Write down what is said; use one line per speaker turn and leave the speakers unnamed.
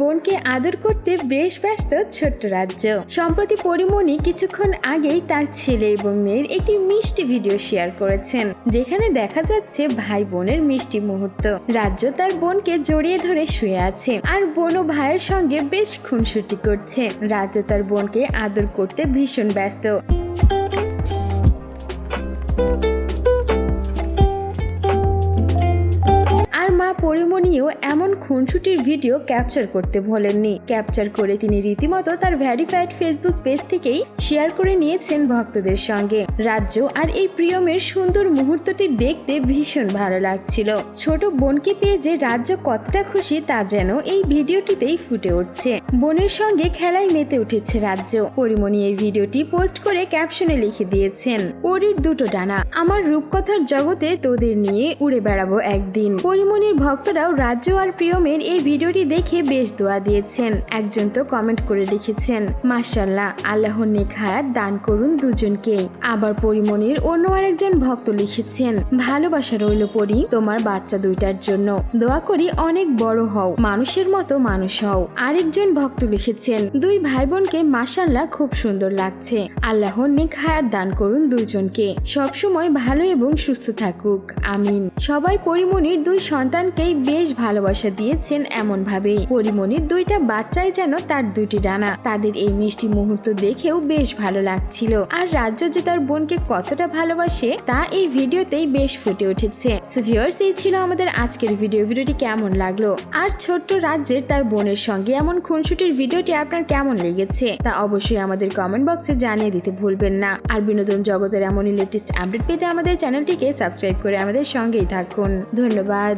বোনকে আদর করতে বেশ ব্যস্ত ছোট্ট রাজ্য। সম্প্রতি পরিমণি কিছুক্ষণ আগেই তার ছেলে এবং মেয়ের একটি মিষ্টি ভিডিও শেয়ার করেছেন, যেখানে দেখা যাচ্ছে ভাই বোনের মিষ্টি মুহূর্ত। রাজ্য তার বোনকে জড়িয়ে ধরে শুয়ে আছে আর বোন ও ভাইয়ের সঙ্গে বেশ খুনসুটি করছে। রাজ্য তার বোনকে আদর করতে ভীষণ ব্যস্ত। পরিমণিও এমন খুনসুটির ভিডিও ক্যাপচার করতে ভোলেননি। ক্যাপচার করে তিনি রীতিমতো তার ভ্যারিফাইড ফেসবুক পেজ থেকেই শেয়ার করে নিয়েছেন ভক্তদের সঙ্গে। রাজ্য আর এই প্রিয়মের সুন্দর মুহূর্তটি দেখতে ভীষণ ভালো লাগছিল। ছোট বোনকে পেয়ে যে রাজ্য কতটা খুশি তা যেন এই ভিডিওটিতেই ফুটে উঠছে। বোনের সঙ্গে খেলায় মেতে উঠেছে রাজ্য। পরিমণি এই ভিডিওটি পোস্ট করে ক্যাপশনে লিখে দিয়েছেন পরীর দুটো ডানা, আমার রূপকথার জগতে তোদের নিয়ে উড়ে বেড়াবো একদিন। পরিমণির ভক্তরাও রাজ্য আর প্রিয়মের এই ভিডিওটি দেখে বেশ দোয়া দিয়েছেন। একজন তো কমেন্ট করে লিখেছেন মার্শাল্লাহ আল্লাহর নেক হায়াত দান করুন দুজনকেই আবার পরিমনির অন্য আরেকজন ভক্ত লিখেছেন, ভালোবাসা রইল পরি, তোমার বাচ্চা দুইটার জন্য। দোয়া করি অনেক বড় হও, মানুষের মতো মানুষ হও। আরেকজন ভক্ত লিখেছেন, দুই ভাই বোনকে মাসাল্লাহ খুব সুন্দর লাগছে। আল্লাহর নেক হায়াত দান করুন দুজনকে সবসময় ভালো এবং সুস্থ থাকুক। আমিন। সবাই পরিমনির দুই সন্তানকেই বেশ ভালোবাসা দিয়েছেন এমন ভাবেই পরিমণির দুইটা বাচ্চাই যেন তার দুইটি ডানা। তাদের এই মিষ্টি মুহূর্ত দেখেও বেশ ভালো লাগছিল। আর রাজ্য যে তার বোনকে কতটা ভালোবাসে, তা এই ভিডিওতেই বেশ ফুটে উঠেছে। ভিউয়ার্স এই ছিল আমাদের আজকের ভিডিও ভিডিওটি কেমন লাগল? আর ছোট্ট রাজ্যের তার বোনের সঙ্গে এমন খুনসুটির ভিডিওটি আপনার কেমন লেগেছে, তা অবশ্যই আমাদের কমেন্ট বক্সে জানিয়ে দিতে ভুলবেন না। আর বিনোদন জগতের এমনই লেটেস্ট আপডেট পেতে আমাদের চ্যানেলটিকে সাবস্ক্রাইব করে আমাদের সঙ্গেই থাকুন। ধন্যবাদ।